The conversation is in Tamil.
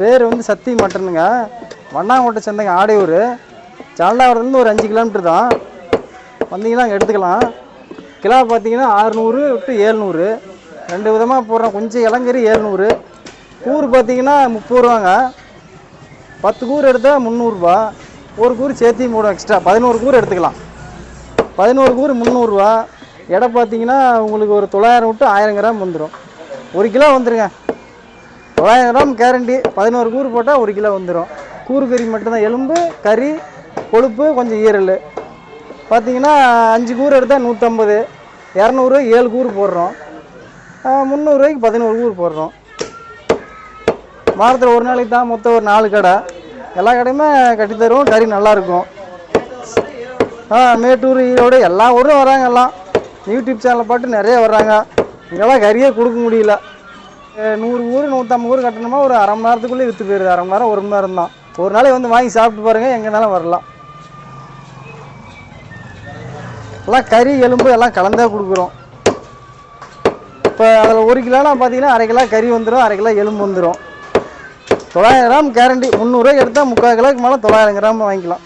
பேர் வந்து சத்தி மட்டனுங்க. வண்ணாங்கோட்டை சேர்ந்தங்க ஆடையூர். சாண்டாவரத்துலேருந்து ஒரு அஞ்சு கிலோமீட்டர் தான். வந்தீங்கன்னா அங்கே எடுத்துக்கலாம். கிலோ பார்த்தீங்கன்னா ஆறுநூறு விட்டு ஏழ்நூறு. ரெண்டு விதமாக போடுறோம். கொஞ்சம் இளங்கறி ஏழ்நூறு. கூறு பார்த்தீங்கன்னா முப்பது ரூபாங்க. பத்து கூறு எடுத்தால் முந்நூறுரூவா ஒரு கூறு சேர்த்தியும் போடும் எக்ஸ்ட்ரா பதினோரு கூறு எடுத்துக்கலாம். பதினோரு கூறு முந்நூறுரூவா எடை பார்த்தீங்கன்னா உங்களுக்கு ஒரு தொள்ளாயிரம் விட்டு ஆயிரம் கிராம் வந்துடும் ஒரு கிலோ வந்துடுங்க தொள்ளாயிரம் கிராம் கேரண்டி பதினோரு கூறு போட்டால் ஒரு கிலோ வந்துடும் கூறு கறி மட்டும்தான். எலும்பு கறி கொழுப்பு கொஞ்சம் ஈரல். பார்த்தீங்கன்னா அஞ்சு கூறு எடுத்தால் நூற்றம்பது இரநூறு ஏழு கூறு போடுறோம். முந்நூறுரூவாய்க்கு பதினோரு கூறு போடுறோம். வாரத்தில் ஒரு நாளைக்கு தான் மொத்தம் ஒரு நாலு கடை. எல்லா கடையுமே கட்டி தருவோம். கறி நல்லாயிருக்கும். ஆ மேட்டூர் ஈரோடு எல்லா ஊரும் வராங்க எல்லாம். யூடியூப் சேனலை பாட்டு நிறைய வர்றாங்க. இங்கெல்லாம் கறியே கொடுக்க முடியல. நூறு ஊர் நூற்றம்பது ஊர் கட்டணுமா? ஒரு அரை மணி நேரத்துக்குள்ளே விற்று போயிருது அரை மணி நேரம் ஒரு மணி நேரம் தான். ஒரு நாளைக்கு வந்து வாங்கி சாப்பிட்டு பாருங்கள் எங்கேனாலும் வரலாம். எல்லாம் கறி எலும்பு எல்லாம் கலந்தே கொடுக்குறோம். இப்போ அதில் ஒரு கிலோனா பார்த்தீங்கன்னா அரை கிலோ கறி வந்துடும் அரை கிலோ எலும்பு வந்துடும் தொள்ளாயிரம் கிராம் கேரண்டி முந்நூறுரூவாய்க்கு எடுத்தால் முக்கால் கிலோக்கு மேலே தொள்ளாயிரம் கிராம் வாங்கிக்கலாம்.